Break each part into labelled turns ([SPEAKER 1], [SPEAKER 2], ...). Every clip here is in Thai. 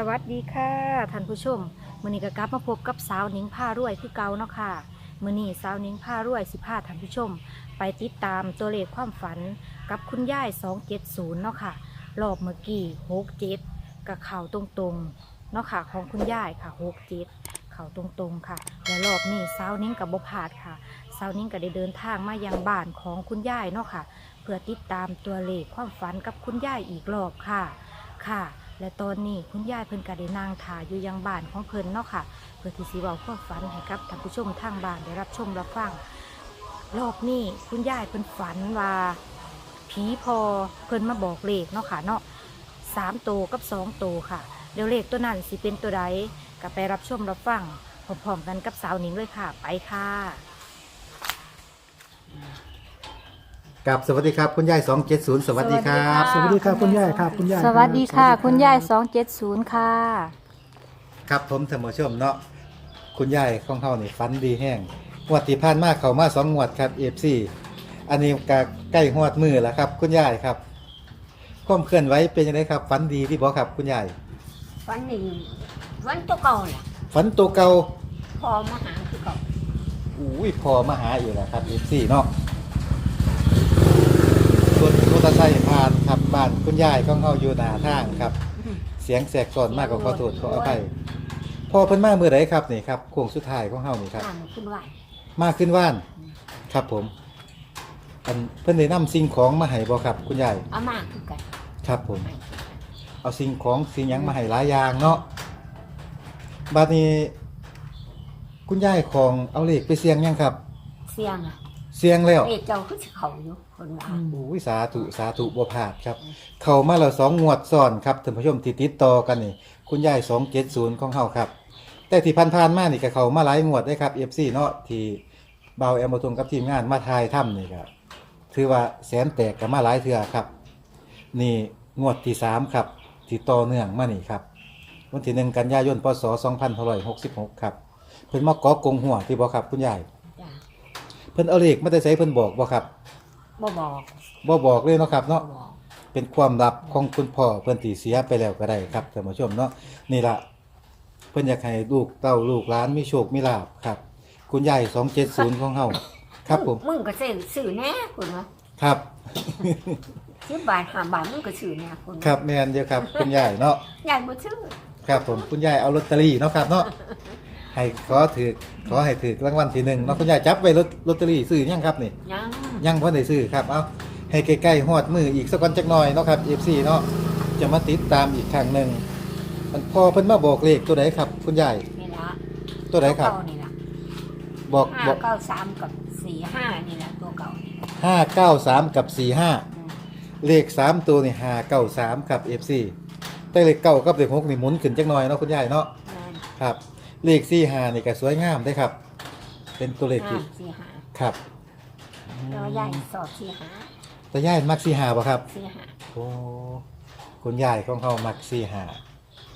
[SPEAKER 1] สวัสดีค่ะท่านผู้ชมมือนี้ก็กลับมาพบกับสาวนิ้งผ้ารวยคือเก่าเนาะค่ะมือนี้สาวนิ้งผ้ารวยสิพาท่านผู้ชม ไปติดตามตัวเลขความฝันกับคุณยาย270เนาะค่ะรอบเมื่อกี้67กับเข่าตรงๆเนาะค่ะของคุณยายค่ะ67เข่าตรงๆค่ะ และรอบนี้สาวนิ้งกับบพาดค่ะสาวนิ้งก็ได้เดินทางมายังบ้านของคุณยายเนาะค่ะ เพื่อติดตามตัวเลขความฝันกับคุณยายอีกรอบค่ะค่ะ และตอนนี้คุณยายเพิ่นก็ได้นางถ่ายอยู่ยังบ้านของเพิ่นเนาะค่ะ เพื่อที่สิเว้าความฝันให้กับท่านผู้ชมทางบ้านได้รับชมรับฟังรอบนี้คุณยายเพิ่นฝันว่าผีพอเพิ่นมาบอกเลขเนาะค่ะเนาะสามตัวกับสองตัวค่ะเดี๋ยวเลขตัวนั้นสิเป็นตัวใดก็ไปรับชมรับฟังพร้อมๆกันกับสาวหนิงเลยค่ะ ไปค่ะ
[SPEAKER 2] กับสวัสดีครับคุณยาย270 สวัสดีครับ
[SPEAKER 1] ส
[SPEAKER 3] ส
[SPEAKER 1] วั
[SPEAKER 3] วั
[SPEAKER 1] ส
[SPEAKER 3] ส
[SPEAKER 1] ดี
[SPEAKER 3] ดี
[SPEAKER 1] ค
[SPEAKER 3] ค
[SPEAKER 1] รั
[SPEAKER 3] รับบคุณยายครับคุณยาย
[SPEAKER 1] สวัสดีค่ะ
[SPEAKER 3] รับ
[SPEAKER 1] คุณยายสองเจ็ดศูนย์ค่ะ
[SPEAKER 2] ครับผมเสมอชมเนาะคุณยายของเขานี่ฟันดีแห้งงวดที่ผ่านมาเขามาสองงวดครับ FC อันนี้ก็ใกล้ฮอดมือแล้วครับ คุณยายครับความเคลื่อนไหวเป็นยังไงครับฟันดีที่บอกครับคุณยาย
[SPEAKER 4] วันนี้วันตัวเก่าแหละ
[SPEAKER 2] ฟันตัวเก่า
[SPEAKER 4] พอมาหาคือเก่า
[SPEAKER 2] อุ้ยพอมาหาอยู่แล้วครับ FC เนาะรถมอเตอร์ไซค์ผ่านครับบ้านคุณยายของเขาอยู่หน้าทางครับ เสียงแสกก่อนมากกว่าขอโทษขออภัยพอเพิ่นมาเมื่อไรครับนี่ครับโค้งสุดท้ายของเฮานี่ครับ
[SPEAKER 4] ตามขึ้นไหว
[SPEAKER 2] มาขึ้นว่าน ครับผมอันเพิ่นได้นำสิ่งของมาให้บ่ครับคุณยาย
[SPEAKER 4] เอามาคือกัน
[SPEAKER 2] ครับผม เอาสิ่งของสิ่งหยังมาให้หลายอย่างเนาะบัดนี้ คุณยายของเอาเลขไปเสี่ยงยังครับ
[SPEAKER 4] เสียงอะ
[SPEAKER 2] เสี่ยงแล้ว
[SPEAKER 4] เอกเจ้าคือสิเขาอยู่คนว่า
[SPEAKER 2] อุ้ยสาธุสาธุบ่พลาดครับ เข้ามาแล้วสองงวดซ้อนครับท่านผู้ชมที่ติดต่อกันนี่ คุณยาย270ของเฮาครับ แต่ที่ผ่านๆมานี่ก็เข้ามาหลายงวดได้ครับ FC เนาะที่เบาแอมบะทุงกับทีมงานมาทายถ้ำนี่ก็ถือว่าแสนแตกกันมาหลายเทื่อครับ นี่งวดที่3ครับที่ต่อเนื่องมานี่ครับ วันที่1กันยายนพศ2566ครับเพิ่นมาเกอกงหัวที่บ่ครับคุณยาย
[SPEAKER 4] จ้ะ
[SPEAKER 2] เพิ่นเอาเลขมาแต่ไสเพิ่นบอกบ่ครับ
[SPEAKER 4] บ่บอก
[SPEAKER 2] บ่บอกเลยเนาะครับ
[SPEAKER 4] บ่
[SPEAKER 2] เนาะ
[SPEAKER 4] บอก
[SPEAKER 2] เป็นความลับของคุณพ่อเพิ่นที่เสียไปแล้วก็ได้ครับท่านผู้ชมเนาะนี่ล่ะเพิ่นอยากให้ลูกเต้าลูกหลานมีโชคมีลาภครับ คุณยาย270ของเฮาครับผม
[SPEAKER 4] มึงก็ซื้อซื้อแน่คุณว่า
[SPEAKER 2] ครับ
[SPEAKER 4] สิบบาทห้าบาทมึงก็ซื้อแน่คุณ
[SPEAKER 2] ครับแม่นเดียวครับ คุณยายเนาะ
[SPEAKER 4] ยายบ่ซื้อ
[SPEAKER 2] ครับผมคุณยายเอาลอตเตอรี่เนาะครับเนาะ ให้ขอถือขอให้ถือรางวัลที่หนึ่งเนาะคุณยายจับไว้ลอตลอตเตอรี่ซื้อยังครับนี่
[SPEAKER 4] ยัง
[SPEAKER 2] ยังพ่ได้ซื้อครับเอาให้ใกล้ๆฮอดมืออีกสักวันจักหน่อยเนาะครับ FC เนาะจะมาติดตามอีกครั้งหนึ่งมันพอเพิ่นมาบอกเลขตัวไหนครับ คุณยาย
[SPEAKER 4] นี่ละ
[SPEAKER 2] ตัวไหนครับ
[SPEAKER 4] เก่านี่ละ
[SPEAKER 2] บอก
[SPEAKER 4] ห้า
[SPEAKER 2] บอก
[SPEAKER 4] เก้าสามกับสี่ห้านี่แหละตัวเก่านี่
[SPEAKER 2] ห้าเก้าสามกับสี่ห้า
[SPEAKER 4] อืม
[SPEAKER 2] เลขสามตัวนี่ห้าเก้าสามครับ FC แต่เลขเก้ากับเลขหกนี่หมุนขึ้นจักหน่อยเนาะคุณยายเนาะ
[SPEAKER 4] นั่น
[SPEAKER 2] ครับ เลขสี่ห้านี่ก็สวยงามได้ครับ เป็นตัวเลข
[SPEAKER 4] ห้า
[SPEAKER 2] ที่
[SPEAKER 4] สี่ห้า
[SPEAKER 2] ครับ
[SPEAKER 4] แล้วยายสอบสี่ห้า
[SPEAKER 2] แต่ยายมักสี่ห้าป่ะครับ
[SPEAKER 4] สี่ห้า
[SPEAKER 2] โอ้คุณยายของเขามักสี่หา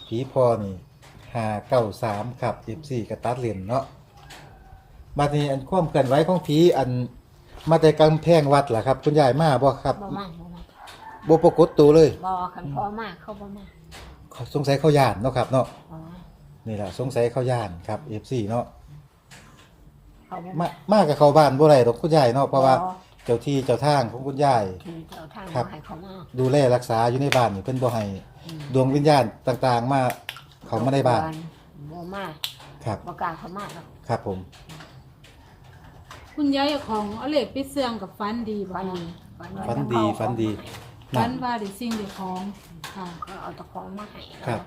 [SPEAKER 2] ผีพอนี่หาเก้าสามครับสิบสี่กระตัดเหรียญเนาะบัดนี้อันความเกินไหว้ของผีอันมาแต่กำแพงวัดล่ะครับ คุณยายมาบ่ครับ
[SPEAKER 4] บ่มาบ่มา
[SPEAKER 2] บ่ปรากฏตัวเลย
[SPEAKER 4] บ่คันพอมากเขาบ่มา
[SPEAKER 2] เขาสงสัยเขาย่านเนาะครับเนาะ
[SPEAKER 4] อ๋อ
[SPEAKER 2] นี่แหละสงสัยเขาย่านครับ FC เนาะ
[SPEAKER 4] เขาบ่
[SPEAKER 2] มามากับเขาบ้านบ่ได้ดอกคุณยายเนาะเพราะว่า
[SPEAKER 4] บ่
[SPEAKER 2] เจ้าที่เจ้าทางของคุณยาย
[SPEAKER 4] ที่เจ้าทาง
[SPEAKER 2] ครับ
[SPEAKER 4] ให้เขามา
[SPEAKER 2] ดูแลรักษาอยู่ในบ้านนี่เพิ่นบ่ให้
[SPEAKER 4] อืม
[SPEAKER 2] ดวงวิญญาณต่างๆ มาเขามาในบ้าน
[SPEAKER 4] บ่มา
[SPEAKER 2] ครับ
[SPEAKER 4] บ่กล้าเขามาหรอก
[SPEAKER 2] ครับผม
[SPEAKER 3] คุณยายของเอาเหล็กไปเสื่องกับฟันดีบ่
[SPEAKER 4] วัน
[SPEAKER 3] คะ
[SPEAKER 4] นี้ว่า
[SPEAKER 2] ฝันดีฝันดี
[SPEAKER 3] ฟันว่าได้สิ่งได้ของค่ะ
[SPEAKER 4] เขาเอาตะของมาให้
[SPEAKER 2] ครับ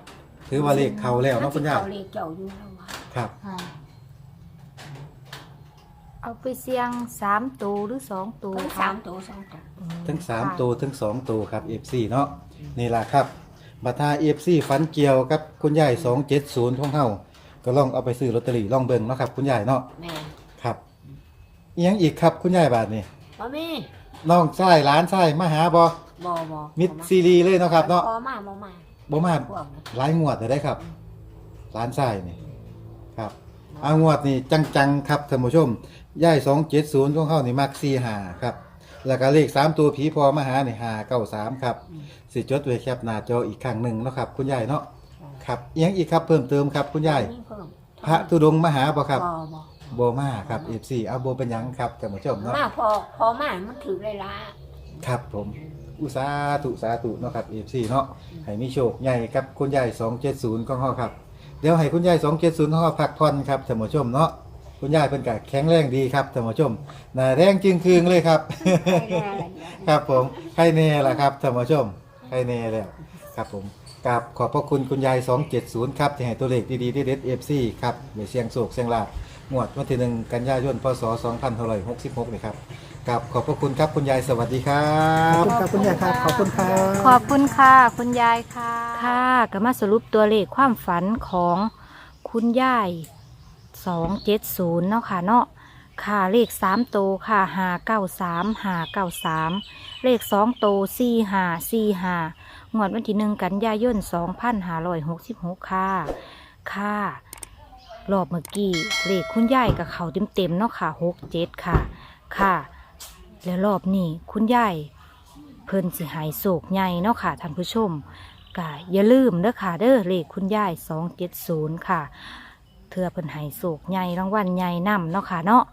[SPEAKER 2] ถือว่าเลขเขาแล้วเนาะคุณยาย
[SPEAKER 4] เขาเลขเจ้าอยู่แล้วว่า
[SPEAKER 2] ครับ
[SPEAKER 3] ค่ะ
[SPEAKER 1] เอาไปเสี่ยงสามตัวหรือสองตัว
[SPEAKER 4] ทั้ง
[SPEAKER 1] คะ
[SPEAKER 4] สามตัวสองตัว
[SPEAKER 1] อืม
[SPEAKER 2] ทั้งสาม
[SPEAKER 1] ค่ะ
[SPEAKER 2] ตัวทั้งสองตัวครับ FC เนาะนี่ล่ะครับบัตรา FC ฟันเกี่ยวกับคุณยาย270ของเฮาก็ลองเอาไปซื้อลอตเตอรี่ลองเบิ่งเนาะครับ คุณยายเนาะ
[SPEAKER 4] แม่
[SPEAKER 2] ครับอีหยังอีกครับคุณยายบาทนี่
[SPEAKER 4] บ่มี
[SPEAKER 2] น้องชายหลานชายมาหาบ่
[SPEAKER 4] บ่บ่
[SPEAKER 2] มิดซีรีเลยเนาะครับเนาะ
[SPEAKER 4] พอมาบ่มา
[SPEAKER 2] บ่มา
[SPEAKER 4] พวกนั้น
[SPEAKER 2] หลายงวดเลยได้ครับหลานชายนี่ครับเอางวดนี่จังๆครับท่านผู้ชมยาย270ของเฮานี่มัก45ครับแล้วก็เลข3ตัวผีพอมาหานี่593ครับ
[SPEAKER 4] อืม
[SPEAKER 2] สิจดไว้แคปหน้าจออีกครั้งหนึ่งเนาะครับ คุณยายเนาะครับอิหยังอีกครับเพิ่มเติมครับคุณยาย
[SPEAKER 4] นี่เพิ่ม
[SPEAKER 2] พระธุดงค์มาหาบ่ครับ
[SPEAKER 4] บ่บ่
[SPEAKER 2] โบมาครับ FC เอาโบเป็นหยังครับท่านผู้ชมเนาะ
[SPEAKER 4] มาพอพอมามันถือเลยละ
[SPEAKER 2] ครับผม อุสาธุสาธุเนาะครับ FC เนาะให้มีโชคใหญ่ครับคุณยาย270ของเฮาครับ เดี๋ยวให้คุณยาย270ของเฮาพักผ่อนครับท่านผู้ชมเนาะคุณยายเพิ่นก็แข็งแรงดีครับท่านผู้ชมหน้าแดงจึงคืงเลยครับ
[SPEAKER 4] ไปแน่อะไรอย่างเงี้ย
[SPEAKER 2] ครับผมใครแน่ล่ะครับท่านผู้ชมใครแน่แล้วครับผมกราบขอบพระคุณคุณยาย 270 ครับที่ให้ตัวเลขดีๆเด็ดๆ FC ครับเดี๋ยวเสียงโศกเสียงลาบ งวดวันที่หนึ่งกันยายนพศ2566นี่ครับกราบขอบพระคุณครับคุณยายสวัสดีครับ
[SPEAKER 5] ขอบคุณครับคุณยายครับขอบคุณครับ
[SPEAKER 1] ขอบคุณค่ะ คุณยายค่ะ ค่ะก็มาสรุปตัวเลขความฝันของคุณยายสองเจ็ดศูนย์เนาะค่ะเนาะค่ะเลขสามโตวค่ะหาเก้าสามหาเก้าสามเลขสองโตสี่หาสี่หางวดวันที่หนึ่งกันยายนสองพันห้าร้อยหกสิบหกค่ะ ค่ะ รอบเมื่อกี้เลขคุณยายกับเขาเต็มๆเนาะค่ะหกเจ็ดค่ะ ค่ะ แล้วรอบนี้คุณยายเพิ่นสิหายโศกใหญ่เนาะค่ะท่านผู้ชมก็อย่าลืมเด้อค่ะเด้อเลขคุณยาย270ค่ะเธอเพิ่นหายโศกใหญ่รางวัลใหญ่นํเนาะค่ะเนาะ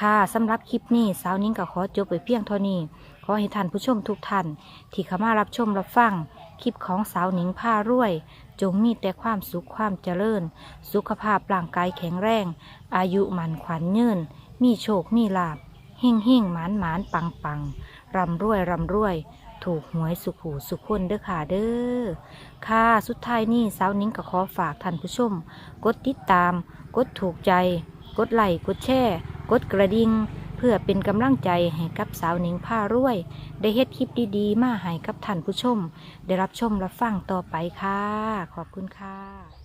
[SPEAKER 1] ค่ะสำหรับคลิปนี้สาวนิ้งก็ขอจบไปเพียงเท่านี้ อให้ท่านผู้ชมทุกท่านที่เข้ามารับชมรับฟังคลิปของสาวหนิงผ้ารวย จงมีแต่ความสุขความเจริญ สุขภาพร่างกายแข็งแรง อายุมันขวัญยืน มีโชคมีลาบเฮ่งเฮ่งหมานหมานปังปังร่ำรวยร่ำรวย ถูกหวยสุขหูสุขคนเด้อค่ะเด้อค่ะสุดท้ายนี้สาวนิ้งก็ขอฝากท่านผู้ชม กดติดตาม กดถูกใจ กดไลค์กดแชร์ กดกระดิ่ง เพื่อเป็นกำลังใจให้กับสาวนิ้งผ้ารวย ได้เฮ็ดคลิปดีๆ มาให้กับท่านผู้ชม ได้รับชมรับฟังต่อไปค่ะ ขอบคุณค่ะ